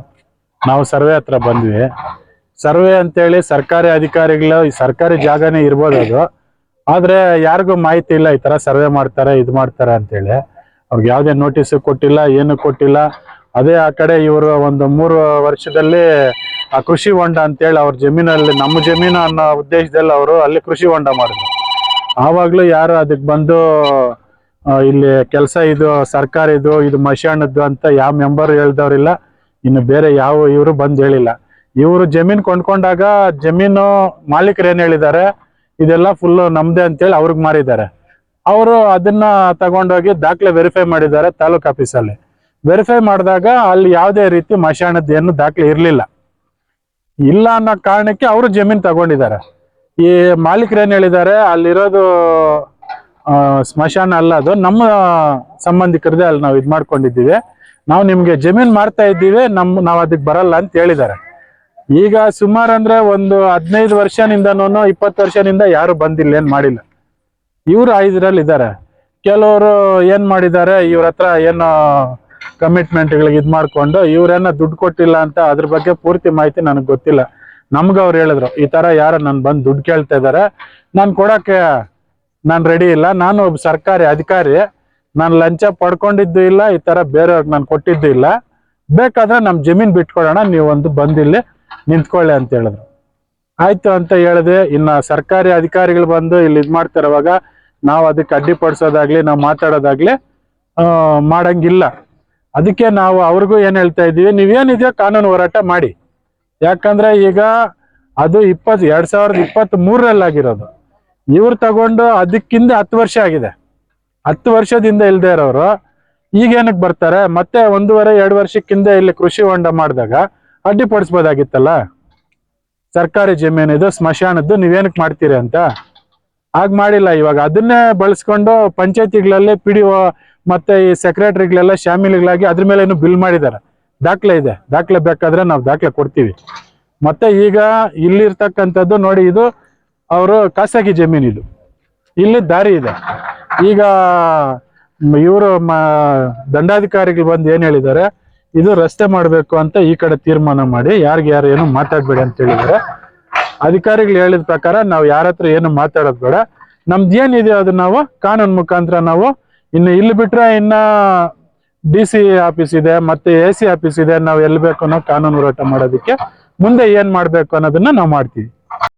ನಾವು ಸರ್ವೆ ಹತ್ರ ಬಂದ್ವಿ. ಸರ್ವೆ ಅಂತೇಳಿ ಸರ್ಕಾರಿ ಅಧಿಕಾರಿಗಳು ಈ ಸರ್ಕಾರಿ ಜಾಗನೇ ಇರ್ಬೋದು ಅದು. ಆದ್ರೆ ಯಾರಿಗೂ ಮಾಹಿತಿ ಇಲ್ಲ ಈ ತರ ಸರ್ವೆ ಮಾಡ್ತಾರೆ, ಇದು ಮಾಡ್ತಾರೆ ಅಂತೇಳಿ. ಅವ್ರಿಗೆ ಯಾವುದೇ ನೋಟಿಸ್ ಕೊಟ್ಟಿಲ್ಲ, ಏನು ಕೊಟ್ಟಿಲ್ಲ. ಅದೇ ಆ ಕಡೆ ಇವರು ಒಂದು ಮೂರು ವರ್ಷದಲ್ಲಿ ಆ ಕೃಷಿ ಹೊಂಡ ಅಂತೇಳಿ ಅವ್ರ ಜಮೀನಲ್ಲಿ ನಮ್ಮ ಜಮೀನು ಅನ್ನೋ ಉದ್ದೇಶದಲ್ಲಿ ಅವರು ಅಲ್ಲಿ ಕೃಷಿ ಹೊಂಡ ಮಾಡಿದ್ರು. ಆವಾಗ್ಲೂ ಯಾರು ಅದಕ್ಕೆ ಬಂದು ಇಲ್ಲಿ ಕೆಲಸ ಇದು ಸರ್ಕಾರ ಇದು ಮಶಾಣದ್ದು ಅಂತ ಯಾವ ಮೆಂಬರ್ ಹೇಳ್ದವ್ರಿಲ್ಲ. ಇನ್ನು ಬೇರೆ ಯಾವ ಇವರು ಬಂದು ಹೇಳಿಲ್ಲ. ಇವರು ಜಮೀನ್ ಕೊಂಡ್ಕೊಂಡಾಗ ಜಮೀನು ಮಾಲೀಕರು ಏನ್ ಹೇಳಿದ್ದಾರೆ? ಇದೆಲ್ಲ ಫುಲ್ ನಮ್ದೇ ಅಂತೇಳಿ ಅವ್ರಿಗೆ ಮಾರಿದ್ದಾರೆ. ಅವರು ಅದನ್ನ ತಗೊಂಡೋಗಿ ದಾಖಲೆ ವೆರಿಫೈ ಮಾಡಿದ್ದಾರೆ ತಾಲೂಕ್ ಆಫೀಸಲ್ಲಿ. ವೆರಿಫೈ ಮಾಡಿದಾಗ ಅಲ್ಲಿ ಯಾವುದೇ ರೀತಿ ಮಶಾಣದ ದಾಖಲೆ ಇರಲಿಲ್ಲ. ಇಲ್ಲ ಅನ್ನೋ ಕಾರಣಕ್ಕೆ ಅವರು ಜಮೀನ್ ತಗೊಂಡಿದ್ದಾರೆ. ಈ ಮಾಲೀಕರು ಏನು ಹೇಳಿದ್ದಾರೆ? ಅಲ್ಲಿರೋದು ಸ್ಮಶಾನ ಅಲ್ಲ ಅದು. ನಮ್ಮ ಸಂಬಂಧಿಕರದೇ ಅಲ್ಲಿ ನಾವು ಇದು ಮಾಡ್ಕೊಂಡಿದ್ದೀವಿ. ನಾವು ನಿಮ್ಗೆ ಜಮೀನ್ ಮಾಡ್ತಾ ಇದ್ದೀವಿ, ನಮ್, ನಾವು ಅದಕ್ಕೆ ಬರಲ್ಲ ಅಂತ ಹೇಳಿದ್ದಾರೆ. ಈಗ ಸುಮಾರು ಅಂದ್ರೆ ಒಂದು ಹದಿನೈದು ವರ್ಷನಿಂದನೂ ಇಪ್ಪತ್ತು ವರ್ಷದಿಂದ ಯಾರು ಬಂದಿಲ್ಲ, ಏನ್ ಮಾಡಿಲ್ಲ. ಇವ್ರು ಐದರಲ್ಲಿ ಇದ್ದಾರೆ. ಕೆಲವರು ಏನ್ ಮಾಡಿದ್ದಾರೆ, ಇವ್ರ ಹತ್ರ ಏನೋ ಕಮಿಟ್ಮೆಂಟ್ಗಳಿಗೆ ಇದು ಮಾಡ್ಕೊಂಡು ಇವ್ರೇನ ದುಡ್ಡು ಕೊಟ್ಟಿಲ್ಲ ಅಂತ ಅದ್ರ ಬಗ್ಗೆ ಪೂರ್ತಿ ಮಾಹಿತಿ ನನಗೆ ಗೊತ್ತಿಲ್ಲ. ನಮ್ಗೆ ಅವ್ರು ಹೇಳಿದ್ರು, ಈ ತರ ಯಾರು ನಾನು ಬಂದು ದುಡ್ಡು ಕೇಳ್ತಾ ಇದ್ದಾರೆ, ನಾನು ಕೊಡಕ್ಕೆ ನಾನು ರೆಡಿ ಇಲ್ಲ, ನಾನು ಒಬ್ಬ ಸರ್ಕಾರಿ ಅಧಿಕಾರಿ ನಾನು ಲಂಚ ಪಡ್ಕೊಂಡಿದ್ದು ಇಲ್ಲ, ಈ ತರ ಬೇರೆಯವ್ರಿಗೆ ನಾನು ಕೊಟ್ಟಿದ್ದು ಇಲ್ಲ. ಬೇಕಾದ್ರೆ ನಮ್ಮ ಜಮೀನ್ ಬಿಟ್ಕೊಡೋಣ ನೀವು ಒಂದು ಬಂದಿಲ್ಲಿ ನಿಂತ್ಕೊಳ್ಳಿ ಅಂತ ಹೇಳಿದ್ರು. ಆಯ್ತು ಅಂತ ಹೇಳಿದೆ. ಇನ್ನ ಸರ್ಕಾರಿ ಅಧಿಕಾರಿಗಳು ಬಂದು ಇಲ್ಲಿ ಇದು ಮಾಡ್ತಿರೋವಾಗ ನಾವು ಅದಕ್ಕೆ ಅಡ್ಡಿಪಡಿಸೋದಾಗ್ಲಿ, ನಾವು ಮಾತಾಡೋದಾಗ್ಲಿ ಮಾಡಂಗಿಲ್ಲ. ಅದಕ್ಕೆ ನಾವು ಅವ್ರಿಗೂ ಏನ್ ಹೇಳ್ತಾ ಇದೀವಿ ನೀವೇನಿದೆಯೋ ಕಾನೂನು ಹೋರಾಟ ಮಾಡಿ. ಯಾಕಂದ್ರೆ ಈಗ ಅದು ಇಪ್ಪತ್, ಎರಡ್ ಸಾವಿರದ ಇಪ್ಪತ್ತ್ ಮೂರರಲ್ಲಿ ಆಗಿರೋದು ಇವ್ರು ತಗೊಂಡು ಅದಕ್ಕಿಂತ ಹತ್ತು ವರ್ಷ ಆಗಿದೆ. ಹತ್ತು ವರ್ಷದಿಂದ ಇಲ್ದೇ ಇರೋರು, ಈಗ ಏನಕ್ಕೆ ಬರ್ತಾರೆ? ಮತ್ತೆ ಒಂದೂವರೆ, ಎರಡು ವರ್ಷಕ್ಕಿಂತ ಇಲ್ಲಿ ಕೃಷಿ ಹೊಂಡ ಮಾಡಿದಾಗ ಅಡ್ಡಿಪಡಿಸ್ಬೋದಾಗಿತ್ತಲ್ಲ ಸರ್ಕಾರಿ ಜಮೀನಿದು, ಸ್ಮಶಾನದ್ದು ನೀವೇನಕ್ಕೆ ಮಾಡ್ತೀರಿ ಅಂತ? ಆಗ ಮಾಡಿಲ್ಲ, ಇವಾಗ ಅದನ್ನೇ ಬಳಸ್ಕೊಂಡು ಪಂಚಾಯತಿಗಳಲ್ಲಿ ಪಿ ಡಿ ಒ ಮತ್ತೆ ಈ ಸೆಕ್ರೆಟರಿಗಳೆಲ್ಲ ಶಾಮೀಲುಗಳಾಗಿ ಅದ್ರ ಮೇಲೆ ಏನು ಬಿಲ್ ಮಾಡಿದ್ದಾರೆ. ದಾಖಲೆ ಇದೆ. ದಾಖಲೆ ಬೇಕಾದ್ರೆ ನಾವು ದಾಖಲೆ ಕೊಡ್ತೀವಿ. ಮತ್ತೆ ಈಗ ಇಲ್ಲಿರ್ತಕ್ಕಂಥದ್ದು ನೋಡಿ, ಇದು ಅವರು ಖಾಸಗಿ ಜಮೀನಿದು. ಇಲ್ಲಿ ದಾರಿ ಇದೆ. ಈಗ ಇವರು ದಂಡಾಧಿಕಾರಿಗಳು ಬಂದು ಏನ್ ಹೇಳಿದ್ದಾರೆ? ಇದು ರಸ್ತೆ ಮಾಡಬೇಕು ಅಂತ ಈ ಕಡೆ ತೀರ್ಮಾನ ಮಾಡಿ, ಯಾರಿಗೆ ಯಾರು ಏನು ಮಾತಾಡ್ಬೇಡಿ ಅಂತ ಹೇಳಿದ್ದಾರೆ. ಅಧಿಕಾರಿಗಳು ಹೇಳಿದ ಪ್ರಕಾರ ನಾವು ಯಾರ ಹತ್ರ ಏನು ಮಾತಾಡೋದು ಬೇಡ. ನಮ್ದು ಏನಿದೆ ಅದು ನಾವು ಕಾನೂನು ಮುಖಾಂತರ ನಾವು ಇನ್ನು ಇಲ್ಲಿ ಬಿಟ್ರೆ ಇನ್ನ ಡಿ ಸಿ ಆಫೀಸ್ ಇದೆ, ಮತ್ತೆ ಎ ಸಿ ಆಫೀಸ್ ಇದೆ, ನಾವು ಎಲ್ಲಿ ಬೇಕು ಅನ್ನೋ ಕಾನೂನು ಹೋರಾಟ ಮಾಡೋದಕ್ಕೆ ಮುಂದೆ ಏನ್ ಮಾಡ್ಬೇಕು ಅನ್ನೋದನ್ನ ನಾವು ಮಾಡ್ತೀವಿ.